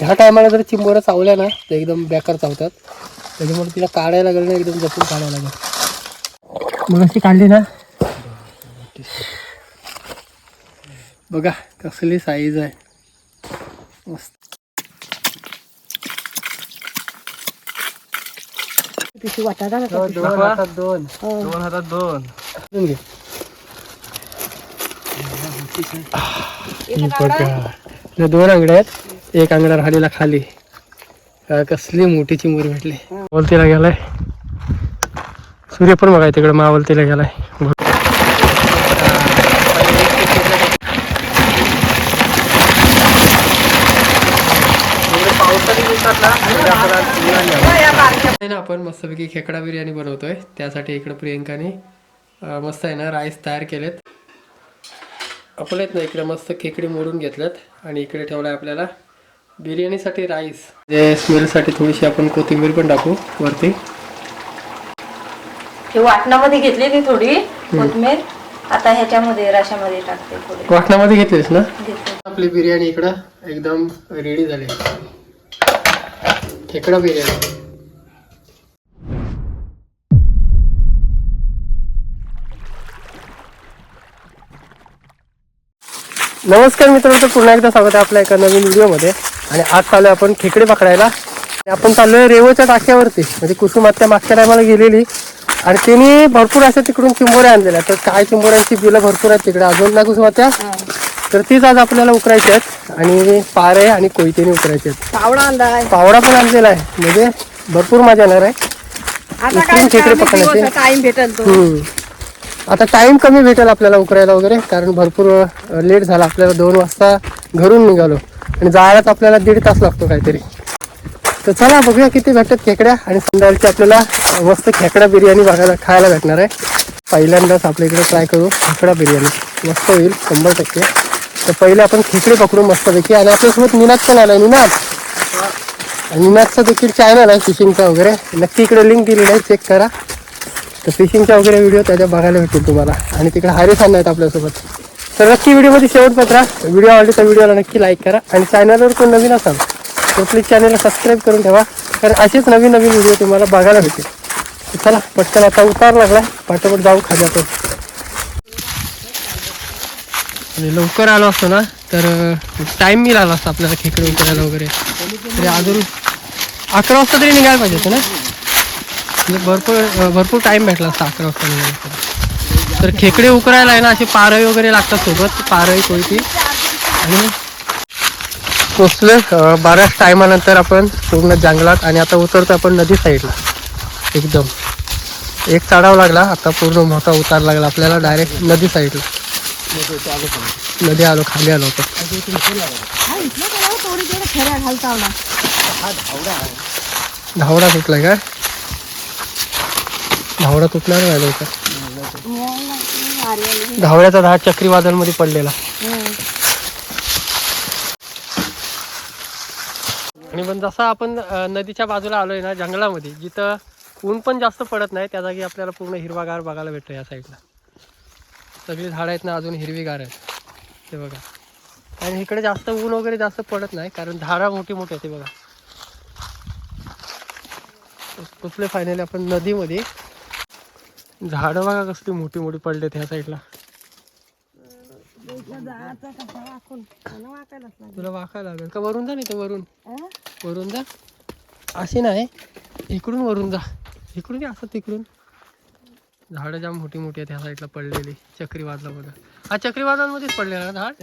ह्या टायमाला जर चिंबोऱ्या चावल्या ना तर एकदम बेकार चावतात. त्याच्यामुळे तिला काढायला लागलं ना एकदम जपून काढायला लागेल. मग अशी काढली ना. बघा कसली साईज आहे. मस्त. पिशवी वाटायला दोन हातात दोन दोन. हातात दोन. दोन घे. दोन आंगड्या आहेत. एक आंगडा राहिलेला खाली. कसली मोठी चिमूर भेटली. मावलतीला गेलाय. सूर्य पण बघाय तिकडे मावलतीला गेलाय. ना आपण मस्तपैकी खेकडा बिर्याणी बनवतोय. त्यासाठी इकडं प्रियंकाने मस्त आहे ना राईस तयार केलेत. आपले आहेत ना इकडे मस्त खेकडे मोडून घेतल्यात आणि इकडे ठेवलाय आपल्याला. बिर्याणीसाठी राईस जे स्मेलसाठी थोडीशी आपण कोथिंबीर पण टाकू वरती. हे वाटणामध्ये घेतलेली थोडी कोथमीर आता ह्याच्यामध्ये रशामध्ये टाकते थोडी वाटणामध्ये घेतलीस ना? आपली बिर्याणी इकडं एकदम रेडी झाली. खेकडा बिर्याणी. नमस्कार मित्रांनो तर पुन्हा एकदा स्वागत आहे आपल्या एका नवीन व्हिडिओमध्ये आणि आज चालू आपण खेकडे पकडायला. आपण चाललोय रेवोच्या टाक्यावरती. म्हणजे कुसुमात्या मागच्या टायमाला गेलेली. आणि त्यांनी भरपूर अशा तिकडून चिंबोऱ्या आणलेल्या. तर काय चिंबोऱ्यांची बिलं भरपूर आहेत तिकडे. अजून ना कुसुमात्या तर तीच आज आपल्याला उकरायची आहेत. आणि पारे आणि कोयतेने उकरायचे आहेत. पावडा आणलाय. पावडा पण आणलेला आहे. म्हणजे भरपूर मजा येणार आहे. खेकडे पकडण्याचे टाइम भेटेल तो. हम्म. आता टाइम कमी भेटेल आपल्याला उकरायला वगैरे. कारण भरपूर लेट झाला. आपल्याला दोन वाजता घरून निघालो. आणि जायलाच आपल्याला दीड तास लागतो काहीतरी. तर चला बघूया किती भेटतात खेकड्या आणि संध्याकाळची आपल्याला मस्त खेकडा बिर्याणी बघायला खायला भेटणार आहे. पहिल्यांदाच आपल्या इकडे ट्राय करू खेकडा बिर्याणी. मस्त होईल शंभर टक्के. तर पहिले आपण खेकडे पकडू मस्तपैकी. आणि आपल्यासोबत निनाद पण आलाय. निनाद आणि निनादचा देखील चॅनल आहे फिशिंगचा वगैरे. नक्की इकडे लिंक दिलेली आहे चेक करा. तर फिशिंगचा वगैरे व्हिडिओ त्याच्या बघायला भेटेल तुम्हाला. आणि तिकडे हारेस आहेत आपल्यासोबत. तर नक्की व्हिडिओमध्ये शेवट पत्रा व्हिडिओ आवडली तर व्हिडिओला नक्की लाईक करा आणि चॅनलवर कोण नवीन असाल तर प्लीज चॅनलला सबस्क्राईब करून ठेवा. कारण असेच नवीन नवीन व्हिडिओ तुम्हाला बघायला भेटेल. चला पटकन आता उतार लागला पाठोपाठ जाऊ खाली आणि लवकर आलो असतो ना तर टाईम मिळाला असतो आपल्याला खेकडे उतरायला वगैरे. तरी अजून अकरा वाजता तरी निघायला पाहिजे होतं ना? म्हणजे भरपूर भरपूर टाइम भेटला असता अकरा वाजता निघायला. तर खेकडे उकरायला आहे ना अशी पारळी वगैरे लागतात सोबत पारळी कोयती आणि पोचले बऱ्याच टायमानंतर आपण पूर्ण जंगलात आणि आता उतरतो आपण नदी साईडला. एकदम. एक चढाव लागला आता पूर्ण मोठा उतार लागला आपल्याला डायरेक्ट नदी साईडला. नदी आलो खाली आलो होतो धावडा तुटलाय का? धावडा तुटणार नाही लवकर धावड्याचा दहा चक्रीवादळमध्ये पडलेला. आणि पण जसं आपण नदीच्या बाजूला आलोय ना जंगलामध्ये जिथं ऊन पण जास्त पडत नाही त्या जागी आपल्याला पूर्ण हिरवागार बघायला भेटतो या साईडला सगळी झाडं आहेत ना अजून हिरवीगार आहेत. ते बघा. आणि इकडे जास्त ऊन वगैरे जास्त पडत नाही कारण झाडं मोठी मोठी आहेत ते बघा. कुठले फायनली आपण नदीमध्ये झाडं बघा कसली मोठी मोठी पडलेत ह्या साईडला तुला वाकायला लागेल. का वरून जा नाही तर वरून. वरून जा. असे नाही. इकडून वरून जा. इकडून या असं तिकडून. झाडं जाम मोठी मोठी आहेत ह्या साईडला पडलेली. चक्रीवादळा बघा. हा चक्रीवादळामध्येच पडलेला ना झाड?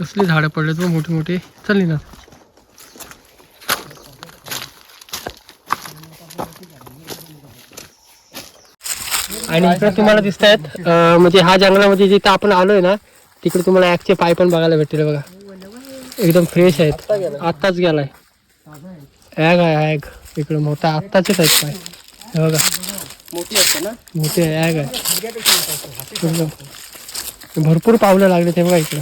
कसली झाडं पडलेत बघ मोठी मोठी. चल ना आणि इकडे तुम्हाला दिसत आहेत म्हणजे हा जंगलामध्ये जिथं आपण आलोय ना तिकडे तुम्हाला ऍकचे पाय पण बघायला भेटतील बघा. एकदम फ्रेश आहेत. आत्ताच गेलाय. ॲग आहे ॲग इकडे मोठा आत्ताचेच आहेत पाय. हे बघा. मोठी असते ना? मोठे ॲग आहे एकदम. भरपूर पावलं लागले ते बघा इकडे.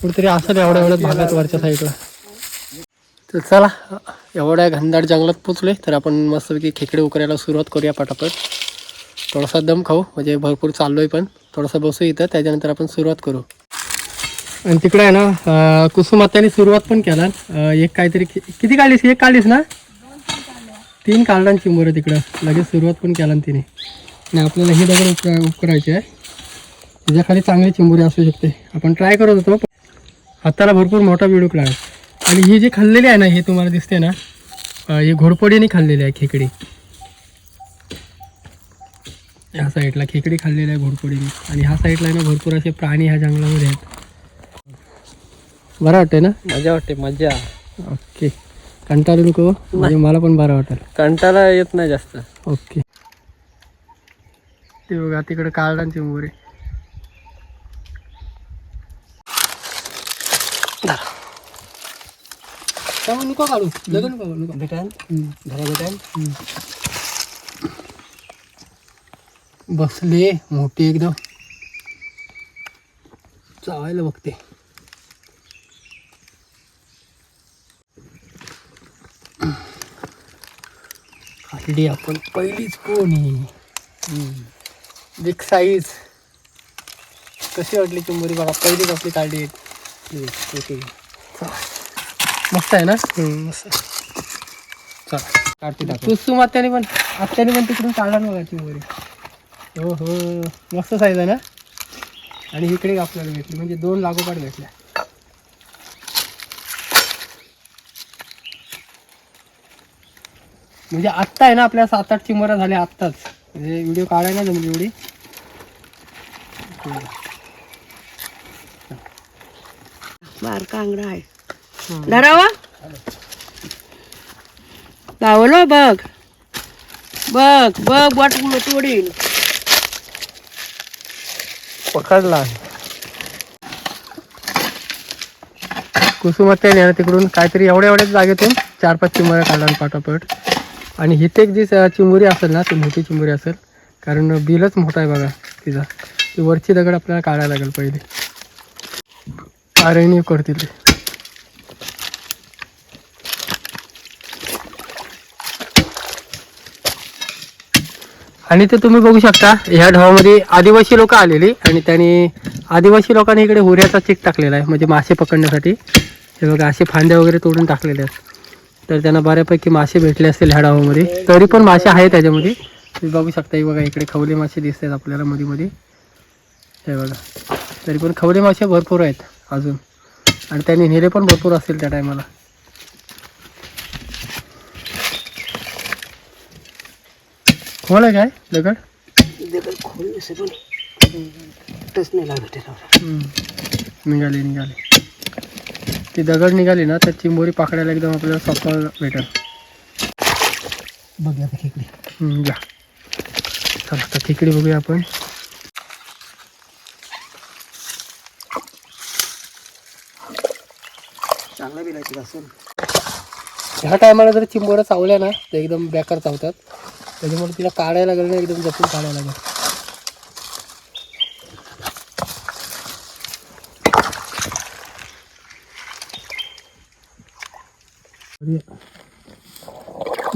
कुठेतरी असं एवढ्या एवढ्याच भागात वरच्या साईडला तर चला एवढ्या घनदाट जंगलात पोचलोय तर आपण मस्तपैकी खेकडे उकरायला सुरुवात करूया पटापट. थोडासा दम खाऊ म्हणजे भरपूर चाललोय पण थोडासा बसू इथं त्याच्यानंतर आपण सुरुवात करू. आणि तिकडे आहे ना कुसुमात्याने सुरुवात पण केला. एक काहीतरी किती काढलीस? एक काढलीस ना? तीन काढला चिंबोर तिकडं. लगेच सुरुवात पण केला तिने. आणि आपल्याला हे दगड उकरा उकरायची आहे. त्याच्याखाली चांगली चिंबोरी असू शकते. आपण ट्राय करत होतो. हाताला भरपूर मोठा बिडूक लागेल. आणि ही जी खाल्लेली आहे ना हे तुम्हाला दिसते ना ही घोडपडीने खाल्लेली आहे खेकडी. ह्या साईडला खेकडी खाल्लेली आहे घोडपडीने. आणि ह्या साईडला आहे ना भरपूर असे प्राणी ह्या जंगलामध्ये आहेत. बरं वाटतंय ना? मजा वाटते मजा. ओके. कंटाळू नको म्हणजे मला पण बरं वाटेल. कंटाळा येत नाही जास्त. ओके. ते बघा तिकडे काळडांची मोरे नको काढू. लगन नको नको. घरा बसले मोठी एकदम. चावायला बघते. खाल्ली आपण पहिलीच कोणी. बिग साईज कशी वाटली चिंबोरी बघा पहिलीच आपली काढली ओके मस्त आहे ना? मस्त. चला कुसुम आत्याने पण आत्याने पण तिकडून काढला ना बघा चिंबोरी हो हो. मस्त साईज आहे ना? आणि इकडे आपल्याला भेटली म्हणजे दोन लागोपाठ भेटल्या. म्हणजे आत्ता आहे ना आपल्या सात आठ चिंबोऱ्या झाल्या आत्ताच. म्हणजे व्हिडिओ काढायला जमली एवढी. बारका अंगडा आहे. धरावा लावलो बघ. बघ बघ वाट तोडील. पकडला कुसुमात्याने ना तिकडून. काहीतरी एवढ्या एवढ्याच जागेतून चार पाच चिंबोऱ्या काढला पाटापट आणि हिथे एक जी चिंबोरी असेल ना ती मोठी चिंबोरी असेल. कारण बिलच मोठा आहे बघा तिचा. ती वरची दगड आपल्याला काढायला लागेल पहिले. आरणी करतील. ते आणि ते तुम्ही बघू शकता ह्या ढवामध्ये आदिवासी लोक आलेली आणि त्यांनी आदिवासी लोकांनी इकडे हुऱ्याचा चिक टाकलेला आहे म्हणजे मासे पकडण्यासाठी. हे बघा असे फांद्या वगैरे तोडून टाकलेले आहेत. तर त्यांना बऱ्यापैकी मासे भेटले असतील ह्या ढवामध्ये. तरी पण मासे आहेत त्याच्यामध्ये. तुम्ही बघू शकता हे बघा इकडे खवले मासे दिसत आहेत आपल्याला मध्ये मध्ये हे बघा तरी पण खवले मासे भरपूर आहेत अजून. आणि त्यांनी नेले पण भरपूर असतील त्या टायमाला खोल आहे काय? दगड? हम्म. निघाली निघाली. ती दगड निघाली ना तर चिंबोरी पकडायला एकदम आपल्याला सोपा भेटेल. बघ आता खेकडी. हम्म, जा. चला आता खेकडी बघूया आपण. चांगला बिलायची असेल? ह्या टायमाला जर चिंबोऱ्या चावल्या ना तर एकदम बेकार चावतात. त्याच्यामुळे तिला काढायला लागेल ना एकदम जपून काढायला लागेल.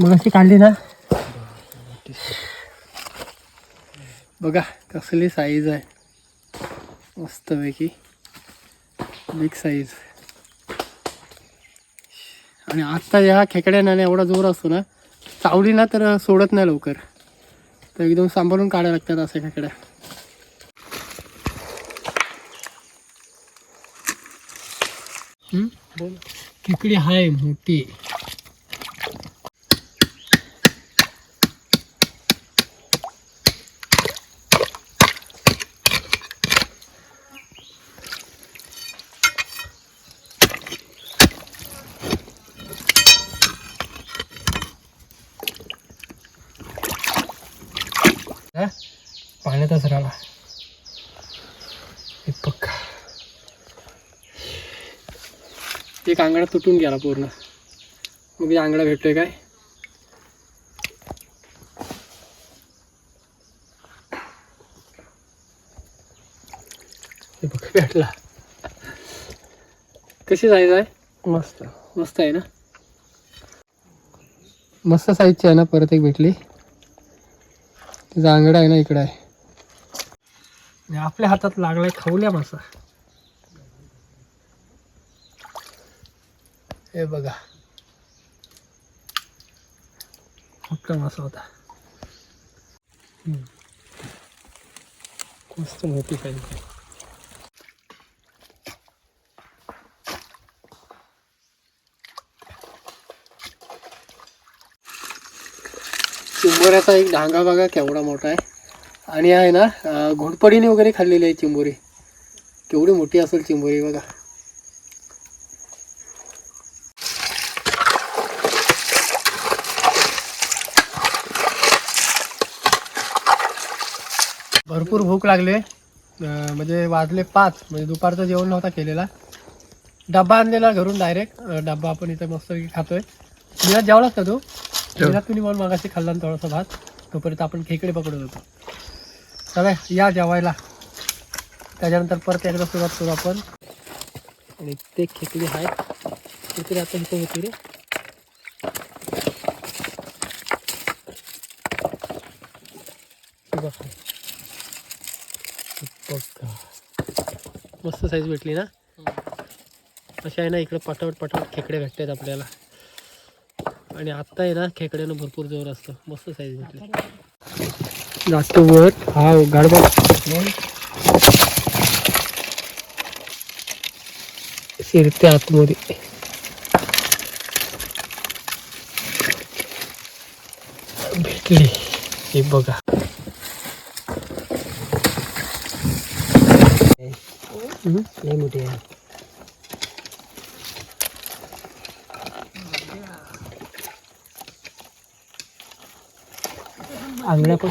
मग अशी काढली ना? बघा कसली साईज आहे. मस्तपैकी. बिग साईज आणि आत्ता या खेकड्यांना एवढा जोर असतो ना चावली ना तर सोडत नाही लवकर. तर एकदम सांभाळून काढायला लागतात असं काकड्या हम्म? खेकडी हाय मोठी हा? पाण्यातच राहिला हे पक्का एक आंगडा तुटून गेला पूर्ण. मग आंगडा भेटतोय काय? हे बघ भेटला. कशी साईज आहे? मस्त. मस्त आहे ना? मस्त साईजची आहे ना परत एक भेटली. जांगडा आहे ना इकडे आहे. आपल्या हातात लागलाय खवल्या मासा. हे बघा. मोठा मासा होता. मस्त मोठी साईज चिंबोऱ्याचा एक डांगा बघा केवढा मोठा आहे. आणि आहे ना घोडपडीने वगैरे खाल्लेली आहे चिंबोरी. केवढी मोठी असेल चिंबोरी बघा. भरपूर भूक लागले. म्हणजे वाजले पाच म्हणजे दुपारचं जेवण नव्हता केलेला. डब्बा आणलेला घरून डायरेक्ट डब्बा आपण इथे मस्त खातोय. निरात जेवलास का तू? निरात तुम्ही म्हणून मागाशी खाल्ला ना थोडासा भात. तोपर्यंत आपण खेकडे पकडत होतो. चला या जेवायला. त्याच्यानंतर परत एकदा सुरुवात करू आपण. आणि ते खेकडे आहेत. खेकडे आता इथे होती रे हे बघा. हे बघा. मस्त साईज भेटली ना? अशा आहे ना इकडे पटापट पटापट खेकडे भेटतात आपल्याला. आणि आत्ता आहे ना खेकड्यानं भरपूर जोर असतो. मस्त साईज भेटली. जातो वर हा गाडबा शिरते आतमध्ये. भेटली. हे बघा. हम्म. लय मोठी आहे आंगड्या पण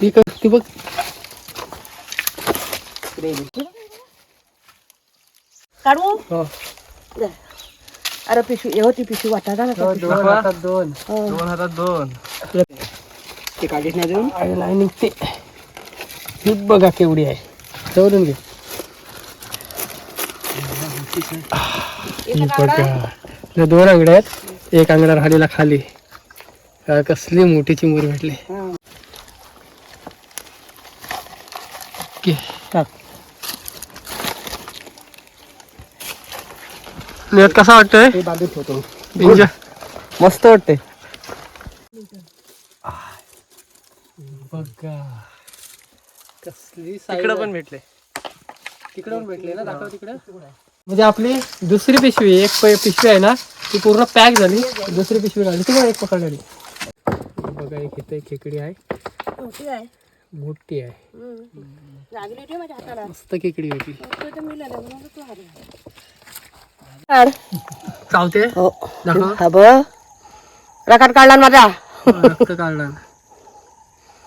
ती क- ती बघ काढू हो. अरे पिशवी होती पिशवी वाटा ना हो, दोन हातात दोन दोन हातात दोन ते काढीच नाही देऊन आणि लाईन निघते ही बघा केवढी आहे. जवळून घे. ही बघा. दोन आंगड्या आहेत. एक आंगडा राहिलेला खाली. कसली मोठी चिमूर भेटली. कसा वाटतोय? ते मस्त वाटते बघा कसली तिकडं पण भेटले. तिकडे पण भेटले ना? दाखव तिकडे. म्हणजे आपली दुसरी पिशवी एक पिशवी आहे ना? ती पूर्ण पॅक झाली. दुसरी पिशवी लागली. ती एक पकडली बघा एक इथे खेकडी आहे. मोठी आहे. मोठी आहे. हम्म. लागली होती माझ्या हाताला. मस्त खेकडी भेटली. तो तर मिळालं म्हणून तू हारला. काढ. चावते? हो. दाखव. हा बघ. रकाट काढला माझा रक्त काढला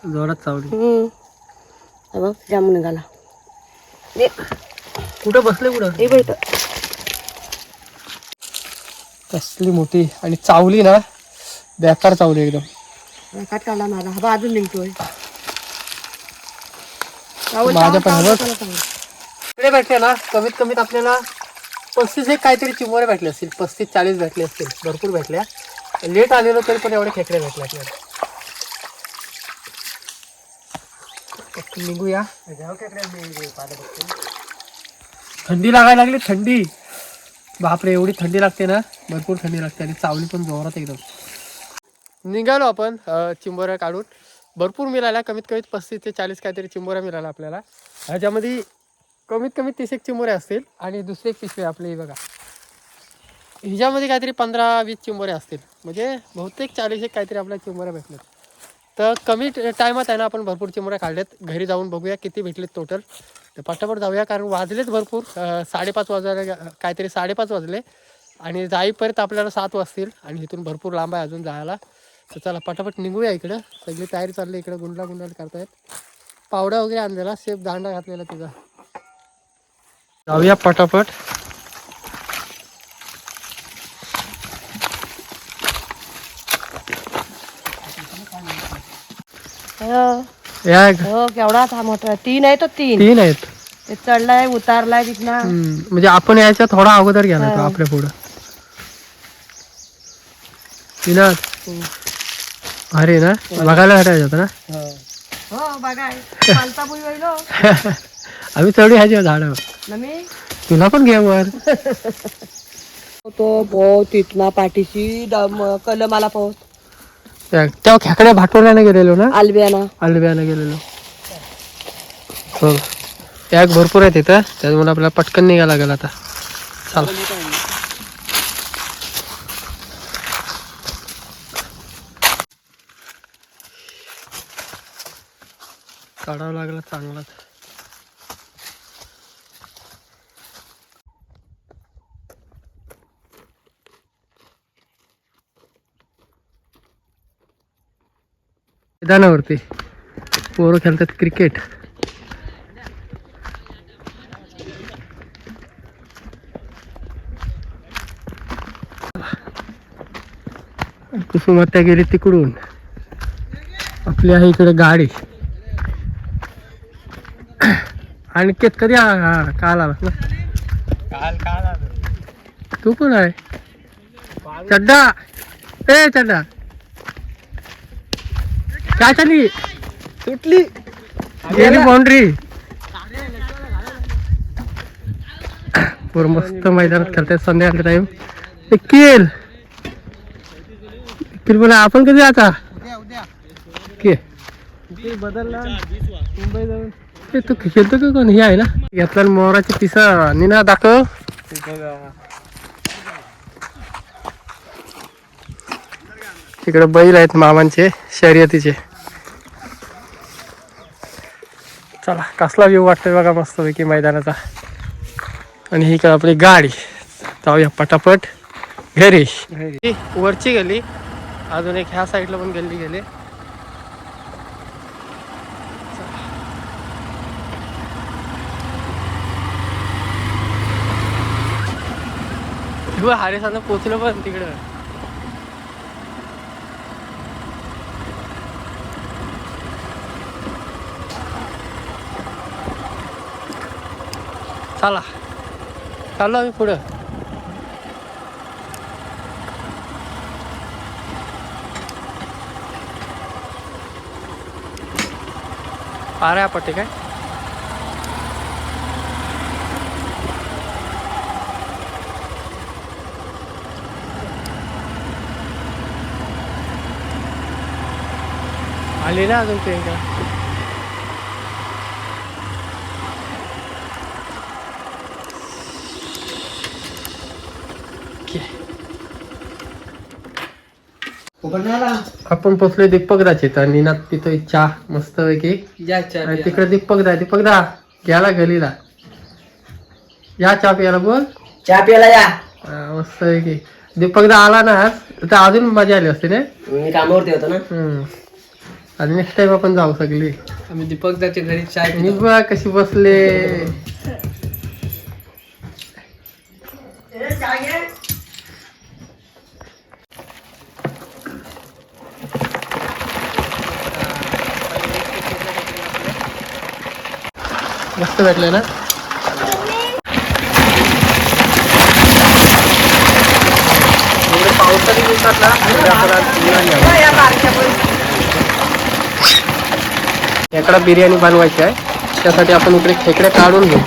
जोरात चावली. हम्म. बघ जाम निघाला. दे. कुठं बसले कुठं? हे बघ. कसली मोठी आणि चावली ना बेकार चावली एकदम. रकाट काढला माझा. हा बघ अजून निघतोय. माझ्या पण हवं इकडे भेटले ना कमीत कमीत आपल्याला पस्तीस एक काहीतरी चिमोरे भेटले असतील पस्तीस चाळीस भेटले असतील भरपूर भेटल्या. लेट आलेलो तरी पण एवढे खेकडे भेटले आपल्याला. निघूया थंडी लागायला लागली थंडी. बापरे एवढी थंडी लागते ना. भरपूर थंडी लागते आणि चावली पण जोरात एकदम. निघालो आपण चिंबोऱ्या काढून. भरपूर मिळाल्या कमीत कमीत पस्तीस ते चाळीस काहीतरी चिंबोऱ्या मिळाल्या आपल्याला. ह्याच्यामध्ये कमीत कमी तीस एक चिंबोऱ्या असतील आणि दुसरी एक पिशवी आपली ही बघा. हिच्यामध्ये काहीतरी पंधरा वीस चिंबोऱ्या असतील. म्हणजे बहुतेक चाळीस एक काहीतरी आपल्या चिंबोऱ्या भेटल्यात. तर कमी टायमात आहे ना आपण भरपूर चिंबोऱ्या काढल्यात घरी जाऊन बघूया किती भेटलेत टोटल तर पटापट जाऊया कारण वाजलेत भरपूर. साडेपाच वाजायला काहीतरी साडेपाच वाजले. आणि जाईपर्यंत आपल्याला सात वाजतील आणि इथून भरपूर लांब आहे अजून जायला. तर चला पटापट निघूया इकडं. सगळी तयारी चालली इकडं. गुंडला गुंडा करतायत. पावडा वगैरे आणलेला. सेफ दांडा घातलेला तिचा. जाऊया पटापट. हो या हो, केवढा हा मोठा तीन आहे तो तीन. तीन आहेत. ते चढलाय उतारलाय तिथना. हम्म, म्हणजे आपण यायच्या थोडा अगोदर गेला तो आपल्या पुढं? अरे ना? बघायला भेटायचं होतं ना? हो. बघाय. बुई वैलो आम्ही चढू ह्याच्या झाडं नमी तुला पण घे वर. तो बहुत तिथना पाठीशी दम- कलमाला पोहोच तेव्हा खेकड्या भाटवल्याने गेलेलो ना? आलब्याना आलब्याने गेलेलो. हो त्याग भरपूर आहेत इथं. त्याच्यामुळे आपल्याला पटकन निघायला लागेल आता. चला. काढावं लागला चांगलाच. मैदानावरती. पोरं खेळतात क्रिकेट कुसुमात्या गेली तिकडून. आपली आहे इकडे गाडी. आणि केत कधी काल आला ना. काल काल तू पण आहे. चड्डा. ए चड्डा. काय चालली? सुटली. गेली बाउंड्री पूर मस्त मैदानात खेळतात संध्याकाळचा टाइम किल. किल बोला आपण कधी आता के. बदलला मुंबई जाऊन तू खेळतो का कोण? हे आहे ना? घेतला मोराची पिसा निना दाखव. तिकडे बैल आहेत मामांचे शर्यतीचे. चला कसला व्ह्यू वाटतोय बघा मस्तपैकी मैदानाचा. आणि ही काय आपली गाडी. जाऊया पटापट. घरी. वरची गेली. अजून एक ह्या साईडला पण गेली. गेली तू हारेसानं पोचलं पण तिकडं. चला. चाललो आम्ही पुढं. पाऱ्या पट्टे काय? आले ना अजून प्रियंका. आपण पोचलोय दीपक दाचित आणि ना तिथं चहा मस्त पैकी. आणि तिकडे दीपक दा दीपक दा घ्याला गलीला. या चहा प्यायला बोल. चहा प्यायला या. हा, मस्त पैकी. दीपक दा आला ना आज तर अजून मजा आली असते ना? मी कामावरती होतो ना. हम्म. आणि नेक्स्ट टाइम आपण जाऊ सगळी. आम्ही दीपक जाते घरी चाय बघ कशी बसले. मस्त भेटले ना? पावसाळी दिवसात ना हवी. खेकडा बिर्याणी बनवायची आहे. त्यासाठी आपण इकडे खेकडे काढून घेऊ.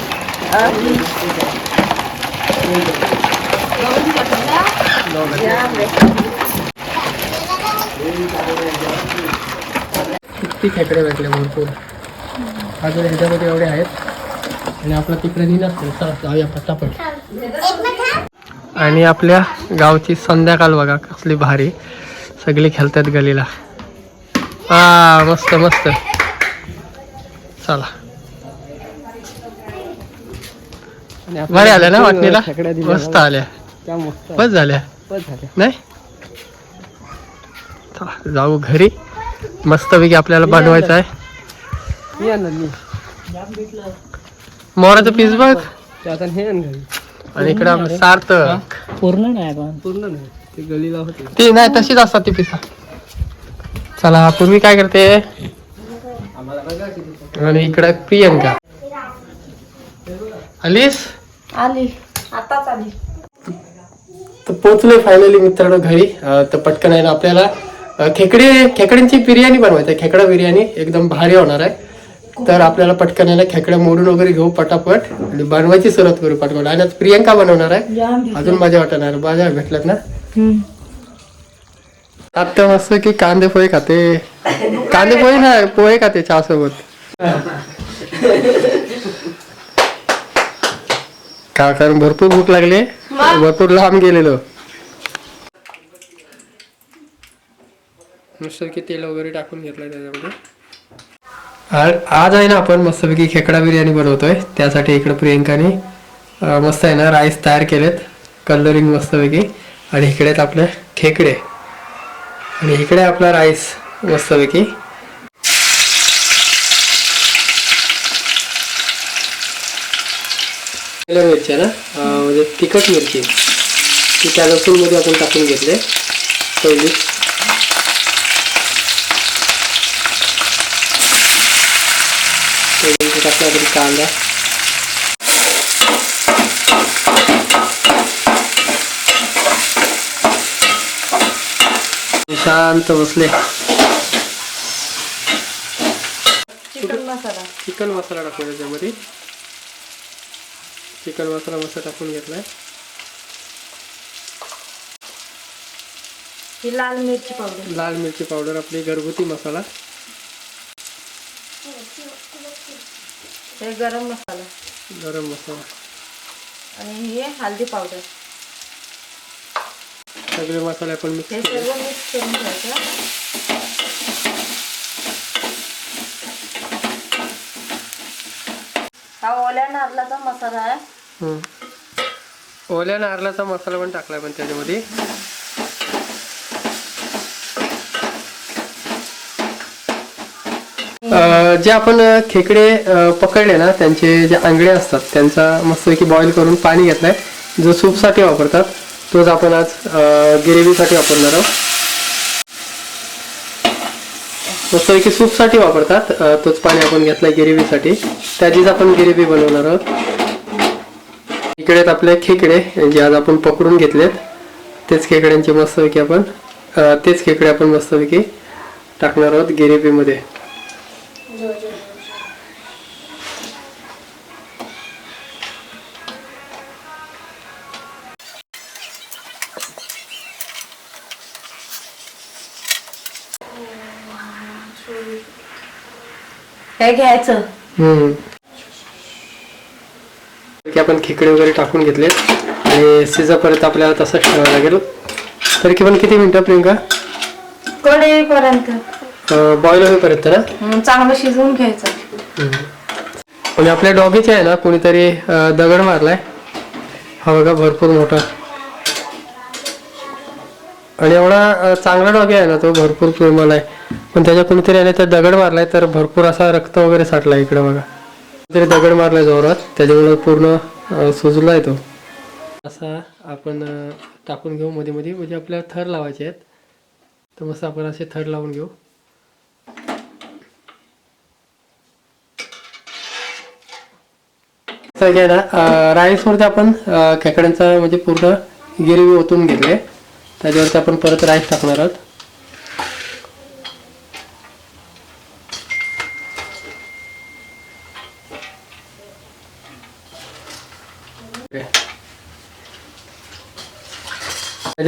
किती खेकडे भेटले भरपूर? अजून ह्याच्यामध्ये एवढे आहेत. आणि आपला तिकडे नसतो जाऊया पटापट. आणि आपल्या गावची संध्याकाळ बघा कसली भारी. सगळी खेळतात गलीला. हा मस्त मस्त. चला. बरे आल्या ना वाटणीला? मस्त आल्या. बस झाल्या. नाही? जाऊ घरी. मस्तपैकी आपल्याला बनवायचं आहे. मी आणलं मी मोराचं पीस बघ. ते आता हे आण घरी आणि इकडे आपलं सार्थक. पूर्ण नाही पण. पूर्ण नाही. ते गलीला होते. ती नाही तशीच असतात ती पिसा. चला पूर्वी काय करते? आणि इकडे प्रियंका. आलीस? आली. आताच आली. तर पोचलोय फायनली मित्रांनो घरी. तर पटकन आहे ना आपल्याला. खेकडे खेकड्यांची बिर्याणी बनवायची खेकडा बिर्याणी एकदम भारी होणार आहे. तर आपल्याला पटकन ना खेकड्या मोडून वगैरे घेऊ पटापट. आणि बनवायची सुरुवात करू पटपट आणि आज प्रियंका बनवणार आहे. अजून मजा वाटणार माझ्या भेटल्यात ना? आता मस्त की कांदे पोहे खाते. कांदे पोहे ना पोहे खाते चहा सोबत का कारण भरपूर भूक लागली. भरपूर लांब गेलेलो. नुसतं की तेल वगैरे टाकून घेतलंय त्याच्यामध्ये. आज आहे ना आपण मस्तपैकी खेकडा बिर्याणी बनवतोय. त्यासाठी इकडे प्रियंकाने मस्त आहे ना राईस तयार केलेत. कलरिंग मस्तपैकी. आणि इकडे आहेत आपले खेकडे. आणि इकडे आपला राईस मस्तपैकी. मिरची मिरच्या ना? म्हणजे तिखट मिरची. ती त्या लसूणमध्ये आपण टाकून घेतले. पहिली. पहिल्यांदा टाकला आपण कांदा शांत बसले. चिकन मसाला. चिकन मसाला त्याच्यामध्ये चिकन मसाला मस्त टाकून घेतलाय. ही लाल मिरची पावडर. लाल मिरची पावडर आपली घरगुती मसाला. हे गरम मसाला. गरम मसाला. आणि हे हळदी पावडर. सगळे मसाले आपण मिक्स हे सर्व मिक्स करून घ्यायचं. हा ओल्या नारळाचा मसाला आहे. ओल्या नारळाचा मसाला पण टाकलाय पण त्याच्यामध्ये. जे आपण खेकडे पकडले ना त्यांचे जे आंगडे असतात त्यांचा मस्तपैकी बॉईल करून पाणी घेतलाय. जो सूपसाठी वापरतात तोच आपण आज गिरेवीसाठी वापरणार आहोत. मस्तपैकी सूपसाठी वापरतात तोच पाणी आपण घेतलाय ग्रेव्हीसाठी त्याचीच आपण गिरेवी बनवणार आहोत. इकडे आपले खेकडे जे आज आपण पकडून घेतलेत तेच खेकड्यांचे मस्तपैकी आपण तेच खेकडे आपण मस्तपैकी टाकणार आहोत गिरेवीमध्ये हे घ्यायचं? हम्म. की आपण खेकडे वगैरे टाकून घेतलेत आणि शिजापर्यंत आपल्याला तसंच ठेवावं लागेल. तरी किमान किती मिनिटं प्रियंका? कढईपर्यंत. बॉईल होईपर्यंत ना? चांगलं शिजवून घ्यायचं. आणि आपल्या डॉगीचे आहे ना कोणीतरी अं, दगड मारलाय. हा बघा भरपूर मोठा. आणि एवढा अं, चांगला डॉगी आहे ना तो भरपूर प्रेमल आहे. पण त्याच्या कोणीतरी आले तर दगड मारलाय तर भरपूर असा रक्त वगैरे साठला इकडे बघा. तरी दगड मारलाय जोरात त्याच्यामुळे पूर्ण सुजलाय तो. असा आपण टाकून घेऊ मध्ये मध्ये. म्हणजे आपल्याला थर लावायचे आहेत. तर मस्त आपण असे थर लावून घेऊ. तर काय ना राईसवरती आपण खेकड्यांचा म्हणजे पूर्ण गिरवी ओतून घेतले. त्याच्यावरती आपण परत राईस टाकणार आहोत.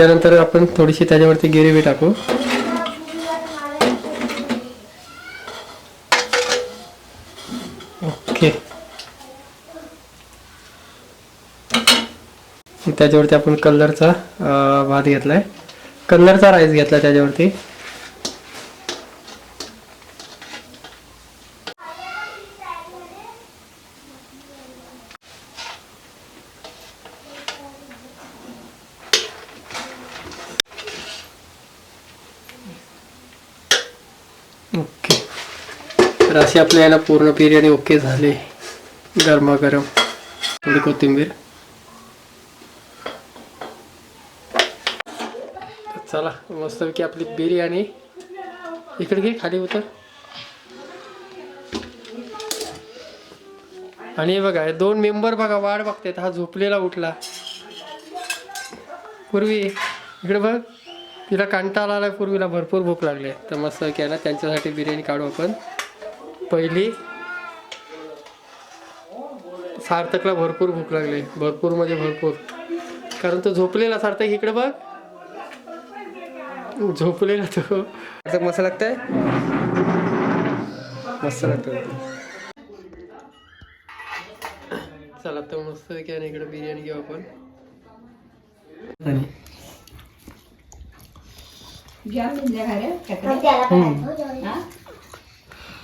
त्याच्यानंतर आपण थोडीशी त्याच्यावरती गिरवी टाकू. ओके. त्याच्यावरती आपण कलरचा भात घेतलाय. कलरचा राईस घेतला त्याच्यावरती. तर अशी आपल्या याला पूर्ण बिर्याणी ओके झाली. गरमागरम. थोडी कोथिंबीर. चला मस्तपैकी आपली बिर्याणी इकडे घे खाली उतर. आणि हे बघा दोन मेंबर बघा वाट बघतायत. हा झोपलेला उठला. पूर्वी इकडे बघ. तिला कंटाळा आला पूर्वीला भरपूर भूक लागली. तर मस्त की आहे ना त्यांच्यासाठी बिर्याणी काढू आपण. पहिली. सार्थकला भरपूर भूक लागली. भरपूर म्हणजे भरपूर. कारण तो झोपलेला सार्थक इकडे बघ. झोपलेला तो. सार्थक मस्त लागतंय? मस्त लागतंय. चला तर मस्त की आहे ना इकडे बिर्याणी घेऊ आपण.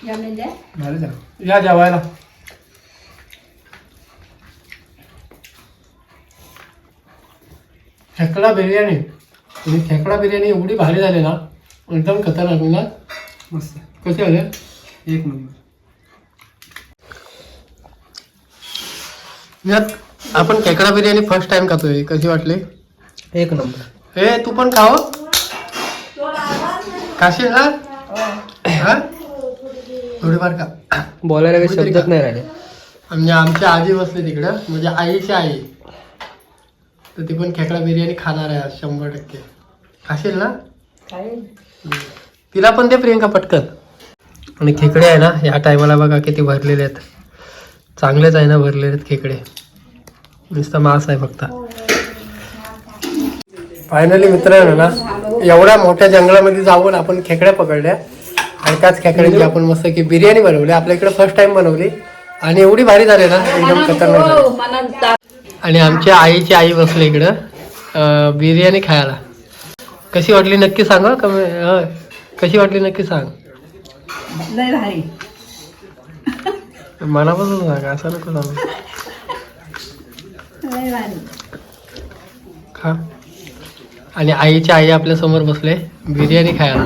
भारी झालं या जेवायला. खेकडा बिर्याणी. आणि खेकडा बिर्याणी एवढी भारी झाली ना एकदम खतरनाक ना. मस्त. कसे आले एक नंबर. यात आपण खेकडा बिर्याणी फर्स्ट टाइम खातोय कशी वाटली? एक नंबर. हे तू पण खाव. खाशील ना हा? थोडीफार का? बोलायला काही शब्दच नाही राहिले. म्हणजे आमची आजी बसली तिकडं. म्हणजे आईची आई. तर ती पण खेकडा बिर्याणी खाणार आहे आज शंभर टक्के. खाशील ना. तिला पण ते प्रियंका पटकन. आणि खेकडे आहे ना या टायमाला बघा किती भरलेले आहेत. चांगलेच आहे ना भरलेले आहेत खेकडे. नुसतं मांस आहे फक्त. फायनली मित्रांनो ना एवढ्या मोठ्या जंगलामध्ये जाऊन आपण खेकड्या पकडल्या. आणि त्याच खेकड्यांची आपण मस्त की बिर्याणी बनवली. आपल्या इकडे फर्स्ट टाइम बनवली. आणि एवढी भारी झाली ना एकदम खतरनाक झाली. आणि आमच्या आईची आई बसली इकडं बिर्याणी खायला. कशी वाटली नक्की सांग हं, कमी हं. कशी वाटली नक्की सांग. मनापासून सांग असं नको सांगू. खा. आणि आईची आई आपल्यासमोर बसले बिर्याणी खायला.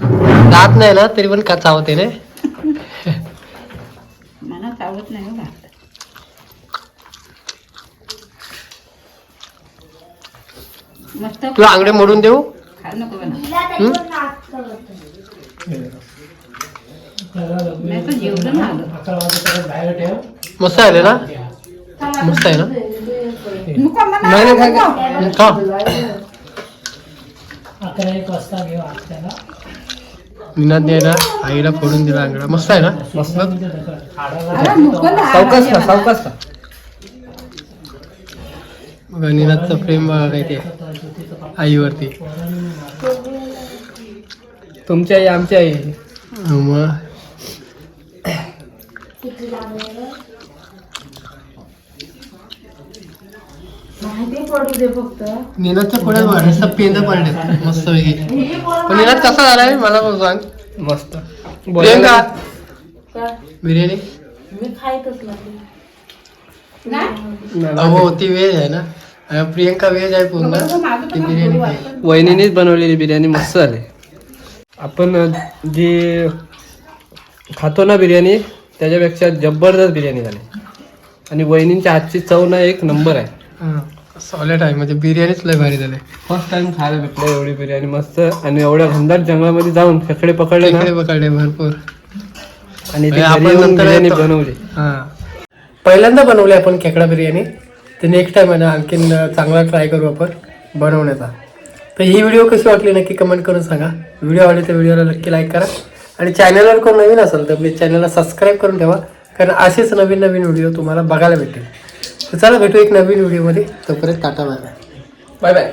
दात नाही ना तरी पण का चावते ना मला चावत नाही हो भात मस्त. तुला आंगडे मोडून देऊ? खा नको बनव? नाही. पण जेवलं ना आलं मस्त आहे ना? मस्त आहे ना? नाही नाही खा, खा. खा निनाद ना आईला फोडून दिला आंगडा मस्त आहे ना? मस्त? सावकाश का सावकाश का? बघा निनादचं प्रेम बघा काय ते आईवरती. तुमची आई आमची आई. मग? निनादच्या पुढे पेंद पडले मस्त पण निनाद कसा झालाय? मला पण सांग. मस्त. प्रियंका? बिर्याणी? हो ती व्हेज आहे ना. प्रियंका व्हेज आहे पूर्ण. ती बिर्याणी खाईल. वहिनीनेच बनवलेली बिर्याणी मस्त झाली. आपण अ, जी खातो ना बिर्याणी त्याच्यापेक्षा जबरदस्त बिर्याणी झाली. आणि वहिनींच्या हातची चव ना एक नंबर आहे. हा. सॉलिड आहे म्हणजे बिर्याणीच लय भारी झाले फर्स्ट टाइम खायला भेटलं एवढी बिर्याणी मस्त. आणि एवढ्या घनदाट जंगलामध्ये जाऊन खेकडे पकडले ना. खेकडे पकडले भरपूर. आणि ती आणि आपण घरी येऊन नंतर बिर्याणी येतो. बनवली. हा. पहिल्यांदा बनवली आपण खेकडा बिर्याणी. तर नेक्स्ट टाइम आहे ना आणखीन चांगला ट्राय करू आपण बनवण्याचा. तर ही व्हिडिओ कशी वाटली नक्की कमेंट करून सांगा. व्हिडिओ आवडली तर व्हिडिओला नक्की लाईक करा. आणि चॅनलवर कोण नवीन असेल तर प्लीज चॅनलला सबस्क्राईब करून ठेवा. कारण असेच नवीन नवीन व्हिडिओ तुम्हाला बघायला भेटेल तर चला भेटू एक नवीन व्हिडिओमध्ये. तोपर्यंत tata bye bye. Bye bye.